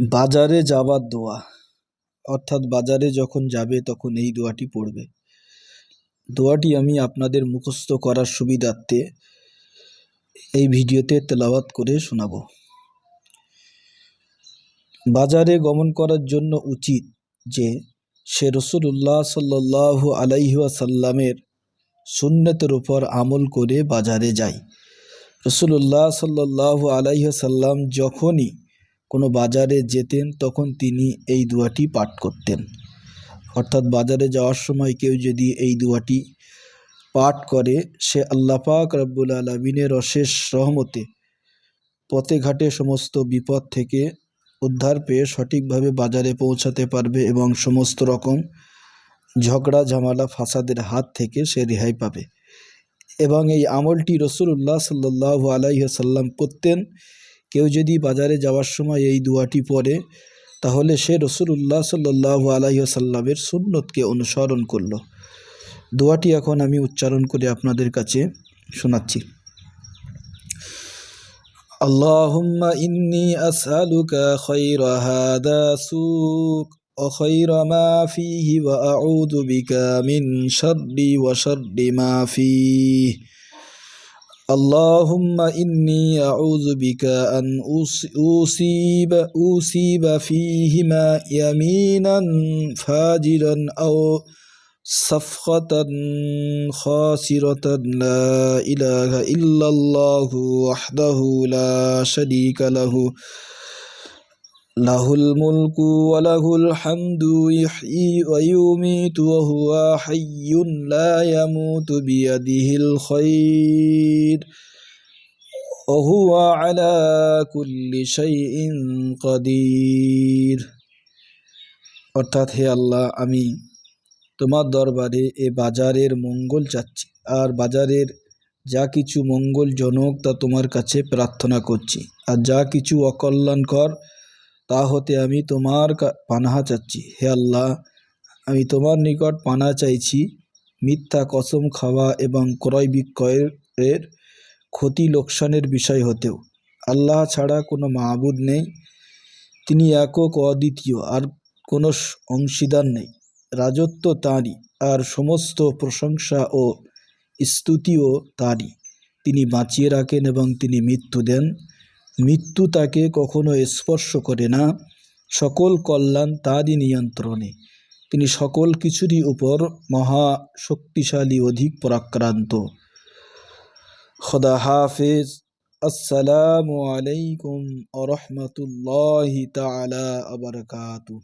বাজারে যাবার দোয়া। অর্থাৎ বাজারে যখন যাবে, তখন এই দোয়াটি পড়বে। দোয়াটি আমি আপনাদের মুখস্থ করার সুবিধার্থে এই ভিডিওতে তেলাওয়াত করে শোনাব। বাজারে গমন করার জন্য উচিত যে, সে রসুল্লাহ সাল্লাহ আলাইহাসাল্লামের সুন্নতের উপর আমল করে বাজারে যায়। রসুল্লাহ সাল্লাহ আলাইহাসাল্লাম যখনই কোনো বাজারে যেতেন, তখন তিনি এই দোয়াটি পাঠ করতেন। অর্থাৎ বাজারে যাওয়ার সময় কেউ যদি এই দোয়াটি পাঠ করে, সে আল্লাহ পাক রব্বুল আলমিনের অশেষ রহমতে পথে ঘাটে সমস্ত বিপদ থেকে উদ্ধার পেয়ে সঠিকভাবে বাজারে পৌঁছাতে পারবে এবং সমস্ত রকম ঝগড়া, ঝামেলা, ফাসাদের হাত থেকে সে রেহাই পাবে। এবং এই আমলটি রসুল্লাহ সাল্লাহ আলাইসাল্লাম করতেন। কেউ যদি বাজারে যাওয়ার সময় এই দুয়াটি পড়ে তাহলে সে রসুল্লাহ সাল্লাহ আলাইসাল্লামের সুন্নতকে অনুসরণ করল দোয়াটি এখন আমি উচ্চারণ করে আপনাদের কাছে শোনাচ্ছি اللهم إني أسألك خير هذا سوق وخير ما فيه وأعوذ بك من شر وشر ما فيه اللهم إني أعوذ بك أن أصيب أصيب فيهما يمينا فاجرا أو صفقة خاسرة لا إله إلا الله وحده لا شريك له له الملك وله الحمد يحيي ويميت وهو حي لا يموت بيده الخير وهو على كل شيء قدير অর্থাৎ হে আল্লাহ আমি তোমার দরবারে এ বাজারের মঙ্গল চাচ্ছি আর বাজারের যা কিছু মঙ্গলজনক তা তোমার কাছে প্রার্থনা করছি আর যা কিছু অকল্যাণকর তা হতে আমি তোমার পানাহা চাচ্ছি। হে আল্লাহ, আমি তোমার নিকট পানা চাইছি। মিথ্যা কসম খাওয়া এবং ক্রয় বিক্রয়ের ক্ষতি লোকসানের বিষয় হতেও। আল্লাহ ছাড়া কোনো মাহবুদ নেই। তিনি একক অদ্বিতীয়, আর কোনো অংশীদার নেই। রাজত্ব তাঁরই, আর সমস্ত প্রশংসা ও স্তুতিও তাঁরই। তিনি বাঁচিয়ে রাখেন এবং তিনি মৃত্যু দেন। মৃত্যু তাকে কখনো স্পর্শ করে না। সকল কল্যাণ তারই নিয়ন্ত্রণে। তিনি সকল কিছুরই উপর মহা শক্তিশালী, অধিক পরাক্রান্ত। খদা হাফেজ। আসসালামু আলাইকুম আ রহমতুল্লাহ তালা আবরকাতু